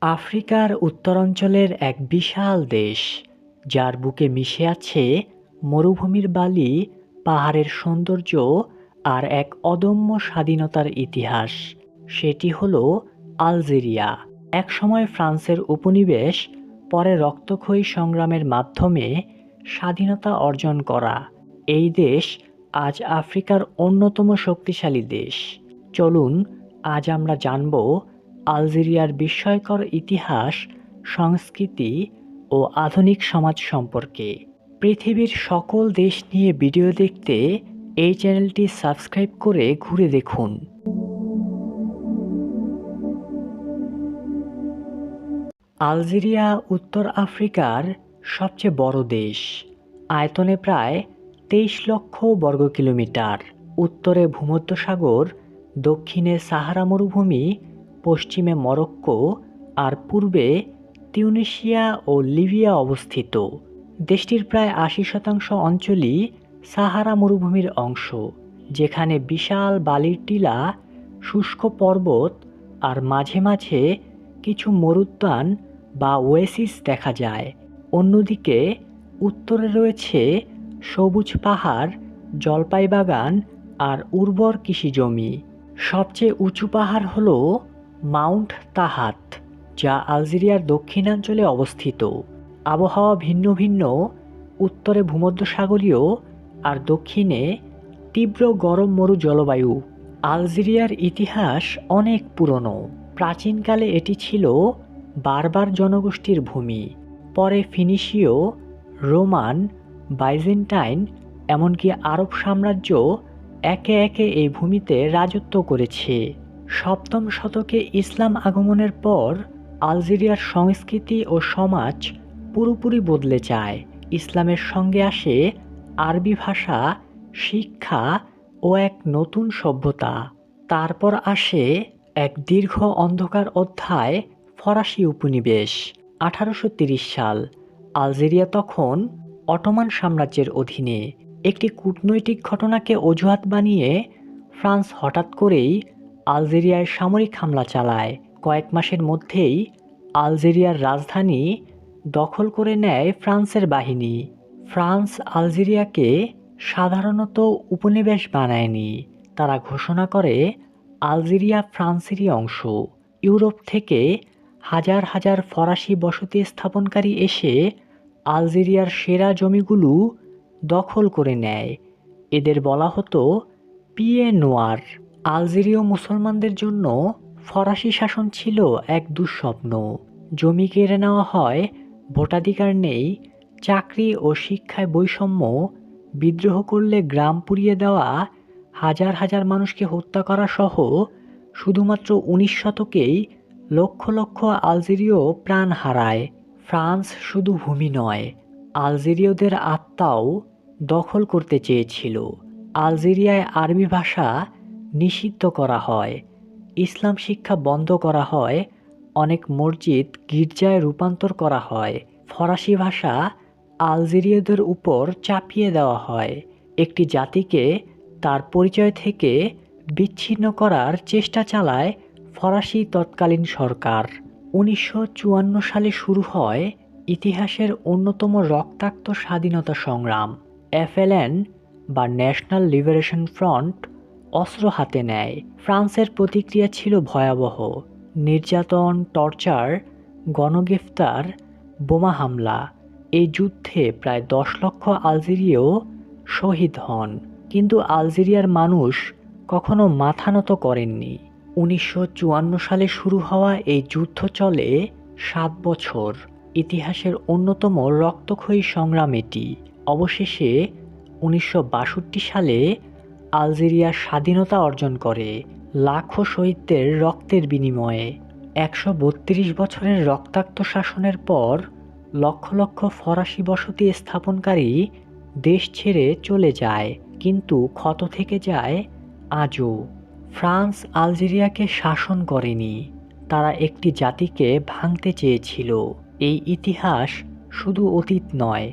আফ্রিকার উত্তরাঞ্চলের এক বিশাল দেশ, যার বুকে মিশে আছে মরুভূমির বালি, পাহাড়ের সৌন্দর্য আর এক অদম্য স্বাধীনতার ইতিহাস। সেটি হল আলজেরিয়া। একসময় ফ্রান্সের উপনিবেশ পরে রক্তক্ষয়ী সংগ্রামের মাধ্যমে স্বাধীনতা অর্জন করা। এই দেশ আজ আফ্রিকার অন্যতম শক্তিশালী দেশ। চলুন, আজ আমরা জানব আলজেরিয়ার বিস্ময়কর ইতিহাস, সংস্কৃতি ও আধুনিক সমাজ সম্পর্কে। পৃথিবীর সকল দেশ নিয়ে ভিডিও দেখতে এই চ্যানেলটি সাবস্ক্রাইব করে ঘুরে দেখুন। আলজেরিয়া উত্তর আফ্রিকার সবচেয়ে বড় দেশ। আয়তনে প্রায় তেইশ লক্ষ বর্গ কিলোমিটার উত্তরে ভূমধ্যসাগর, দক্ষিণে সাহারা মরুভূমি পশ্চিমে মরক্কো আর পূর্বে তিউনিশিয়া ও লিবিয়া অবস্থিত। দেশটির প্রায় আশি শতাংশ অঞ্চলই সাহারা মরুভূমির অংশ, যেখানে বিশাল বালির টিলা, শুষ্ক পর্বত আর মাঝে মাঝে কিছু মরুদ্যান বা ওয়েসিস দেখা যায়। অন্যদিকে, উত্তরে রয়েছে সবুজ পাহাড় জলপাই বাগান আর উর্বর কৃষিজমি। সবচেয়ে উঁচু পাহাড় হল মাউন্ট তাহাত, যা আলজেরিয়ার দক্ষিণাঞ্চলে অবস্থিত। আবহাওয়া ভিন্ন ভিন্ন, উত্তরে ভূমধ্যসাগরীয় আর দক্ষিণে তীব্র গরম মরু জলবায়ু। আলজেরিয়ার ইতিহাস অনেক পুরনো। প্রাচীনকালে এটি ছিল বারবার জনগোষ্ঠীর ভূমি। পরে ফিনিশীয়, রোমান, বাইজেন্টাইন, এমনকি আরব সাম্রাজ্য একে একে এই ভূমিতে রাজত্ব করেছে। সপ্তম শতকে ইসলাম আগমনের পর আলজেরিয়ার সংস্কৃতি ও সমাজ পুরোপুরি বদলে যায়। ইসলামের সঙ্গে আসে আরবি ভাষা, শিক্ষা ও এক নতুন সভ্যতা। তারপর আসে এক দীর্ঘ অন্ধকার অধ্যায়, ফরাসি উপনিবেশ, আঠারোশো সাল। আলজেরিয়া তখন অটোমান সাম্রাজ্যের অধীনে। একটি কূটনৈতিক ঘটনাকে অজুহাত বানিয়ে ফ্রান্স হঠাৎ করেই আলজেরিয়ায় সামরিক হামলা চালায়। কয়েক মাসের মধ্যেই আলজেরিয়ার রাজধানী দখল করে নেয় ফ্রান্সের বাহিনী। ফ্রান্স আলজেরিয়াকে সাধারণত উপনিবেশ বানায়নি। তারা ঘোষণা করে আলজেরিয়া ফ্রান্সেরই অংশ। ইউরোপ থেকে হাজার হাজার ফরাসি বসতি স্থাপনকারী এসে আলজেরিয়ার সেরা জমিগুলো দখল করে নেয়। এদের বলা হতো পিয়ে নোয়ার। আলজেরীয় মুসলমানদের জন্য ফরাসি শাসন ছিল এক দুঃস্বপ্ন। জমি কেড়ে নেওয়া হয়, ভোটাধিকার নেই, চাকরি ও শিক্ষায় বৈষম্য, বিদ্রোহ করলে গ্রাম পুড়িয়ে দেওয়া, হাজার হাজার মানুষকে হত্যা করা সহ শুধুমাত্র উনিশ শতকেই লক্ষ লক্ষ আলজেরীয় প্রাণ হারায়। ফ্রান্স শুধু ভূমি নয়, আলজেরীয়দের আত্মাও দখল করতে চেয়েছিল। আলজেরিয়ায় আরবি ভাষা নিষিদ্ধ করা হয়। ইসলাম শিক্ষা বন্ধ করা হয়। অনেক মসজিদ গির্জায় রূপান্তর করা হয়। ফরাসি ভাষা আলজেরীয়দের উপর চাপিয়ে দেওয়া হয়। একটি জাতিকে তার পরিচয় থেকে বিচ্ছিন্ন করার চেষ্টা চালায় ফরাসি তৎকালীন সরকার। উনিশশো চুয়ান্ন সালে শুরু হয় ইতিহাসের অন্যতম রক্তাক্ত স্বাধীনতা সংগ্রাম। এফএলএন বা ন্যাশনাল লিবারেশন ফ্রন্ট অস্ত্র হাতে নেয়। ফ্রান্সের প্রতিক্রিয়া ছিল ভয়াবহ। নির্যাতন, টর্চার, গণগ্রেফতার, বোমা হামলা। এই যুদ্ধে প্রায় দশ লক্ষ আলজেরীয় শহীদ হন। কিন্তু আলজেরিয়ার মানুষ কখনো মাথা নত করেননি। উনিশশো চুয়ান্ন সালে শুরু হওয়া এই যুদ্ধ চলে সাত বছর। ইতিহাসের অন্যতম রক্তক্ষয়ী সংগ্রাম এটি। অবশেষে উনিশশো বাষট্টি সালে আলজেরিয়া স্বাধীনতা অর্জন করে লাখো শহীদদের রক্তের বিনিময়ে। একশো বত্রিশ বছরের রক্তাক্ত শাসনের পর লক্ষ লক্ষ ফরাসি বসতি স্থাপনকারী দেশ ছেড়ে চলে যায়, কিন্তু ক্ষত থেকে যায় আজও। ফ্রান্স আলজেরিয়াকে শাসন করেনি, তারা একটি জাতিকে ভাঙতে চেয়েছিল। এই ইতিহাস শুধু অতীত নয়,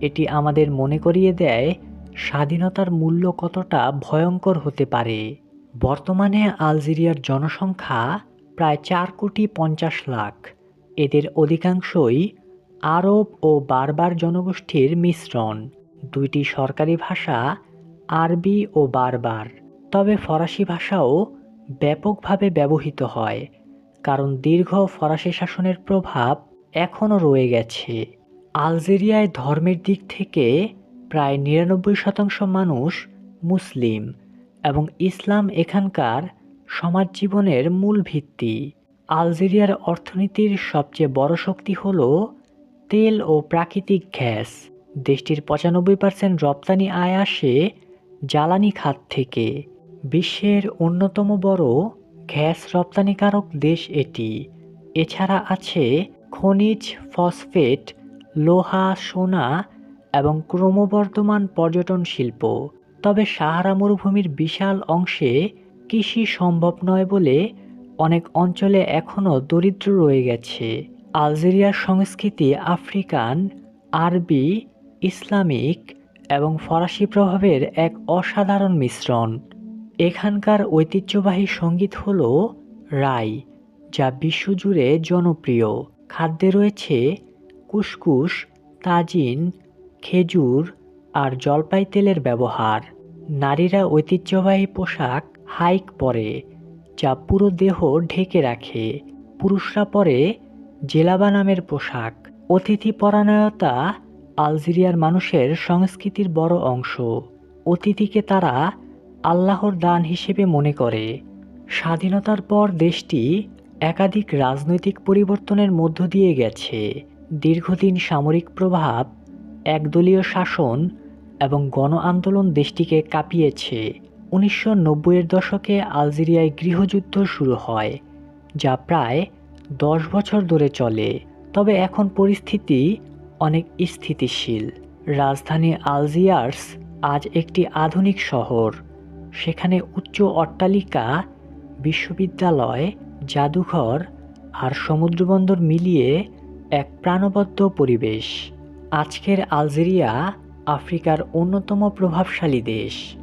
এটি আমাদের মনে করিয়ে দেয় স্বাধীনতার মূল্য কতটা ভয়ঙ্কর হতে পারে? বর্তমানে আলজেরিয়ার জনসংখ্যা প্রায় চার কোটি পঞ্চাশ লাখ। এদের অধিকাংশই আরব ও বারবার জনগোষ্ঠীর মিশ্রণ। দুইটি সরকারি ভাষা, আরবি ও বারবার। তবে ফরাসি ভাষাও ব্যাপকভাবে ব্যবহৃত হয়, কারণ দীর্ঘ ফরাসি শাসনের প্রভাব এখনও রয়ে গেছে। আলজেরিয়ায় ধর্মের দিক থেকে প্রায় নিরানব্বই শতাংশ মানুষ মুসলিম এবং ইসলাম এখানকার সমাজ জীবনের মূল ভিত্তি। আলজেরিয়ার অর্থনীতির সবচেয়ে বড় শক্তি হল তেল ও প্রাকৃতিক গ্যাস। দেশটির পঁচানব্বই পার্সেন্ট রপ্তানি আয় আসে জ্বালানি খাত থেকে। বিশ্বের অন্যতম বড় গ্যাস রপ্তানিকারক দেশ এটি। এছাড়া আছে খনিজ, ফসফেট, লোহা, সোনা এবং ক্রমবর্ধমান পর্যটন শিল্প। তবে সাহারা মরুভূমির বিশাল অংশে কৃষি সম্ভব নয় বলে অনেক অঞ্চলে এখনও দরিদ্র রয়ে গেছে। আলজেরিয়ার সংস্কৃতি আফ্রিকান, আরবি, ইসলামিক এবং ফরাসি প্রভাবের এক অসাধারণ মিশ্রণ। এখানকার ঐতিহ্যবাহী সংগীত হল রাই, যা বিশ্বজুড়ে জনপ্রিয়। খাদ্যে রয়েছে কুসকুস, তাজিন খেজুর আর জলপাই তেলের ব্যবহার। নারীরা ঐতিহ্যবাহী পোশাক হাইক পরে, যা পুরো দেহ ঢেকে রাখে। পুরুষরা পরে জেলাবা নামের পোশাক। অতিথি পরায়ণতা আলজেরিয়ার মানুষের সংস্কৃতির বড় অংশ। অতিথিকে তারা আল্লাহর দান হিসেবে মনে করে। স্বাধীনতার পর দেশটি একাধিক রাজনৈতিক পরিবর্তনের মধ্য দিয়ে গেছে। দীর্ঘদিন সামরিক প্রভাব একদলীয় শাসন এবং গণ আন্দোলন দেশটিকে কাঁপিয়েছে। উনিশশো নব্বইয়ের দশকে আলজেরিয়ায় গৃহযুদ্ধ শুরু হয়, যা প্রায় দশ বছর ধরে চলে। তবে এখন পরিস্থিতি অনেক স্থিতিশীল। রাজধানী আলজিয়ার্স আজ একটি আধুনিক শহর। সেখানে উচ্চ অট্টালিকা, বিশ্ববিদ্যালয়, জাদুঘর আর সমুদ্রবন্দর মিলিয়ে এক প্রাণবদ্ধ পরিবেশ। আজকের আলজেরিয়া আফ্রিকার অন্যতম প্রভাবশালী দেশ।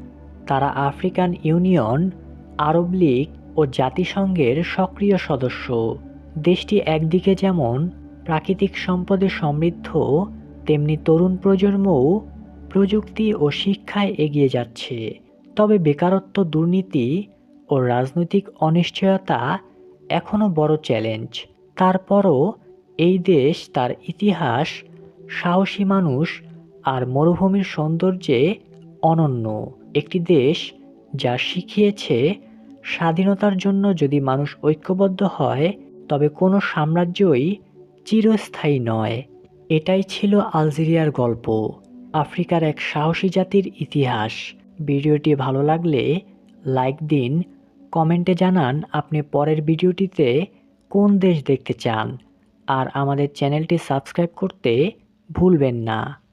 তারা আফ্রিকান ইউনিয়ন, আরব লীগ ও জাতিসংঘের সক্রিয় সদস্য। দেশটি একদিকে যেমন প্রাকৃতিক সম্পদে সমৃদ্ধ, তেমনি তরুণ প্রজন্মও প্রযুক্তি ও শিক্ষায় এগিয়ে যাচ্ছে। তবে বেকারত্ব, দুর্নীতি ও রাজনৈতিক অনিশ্চয়তা এখনও বড় চ্যালেঞ্জ। তারপরও এই দেশ তার ইতিহাস সাহসী মানুষ আর মরুভূমির সৌন্দর্যে অনন্য একটি দেশ যা শিখিয়েছে স্বাধীনতার জন্য যদি মানুষ ঐক্যবদ্ধ হয়, তবে কোনো সাম্রাজ্যই চিরস্থায়ী নয়। এটাই ছিল আলজেরিয়ার গল্প, আফ্রিকার এক সাহসী জাতির ইতিহাস। ভিডিওটি ভালো লাগলে লাইক দিন, কমেন্টে জানান আপনি পরের ভিডিওটিতে কোন দেশ দেখতে চান। আর আমাদের চ্যানেলটি সাবস্ক্রাইব করতে ভুলবেন না।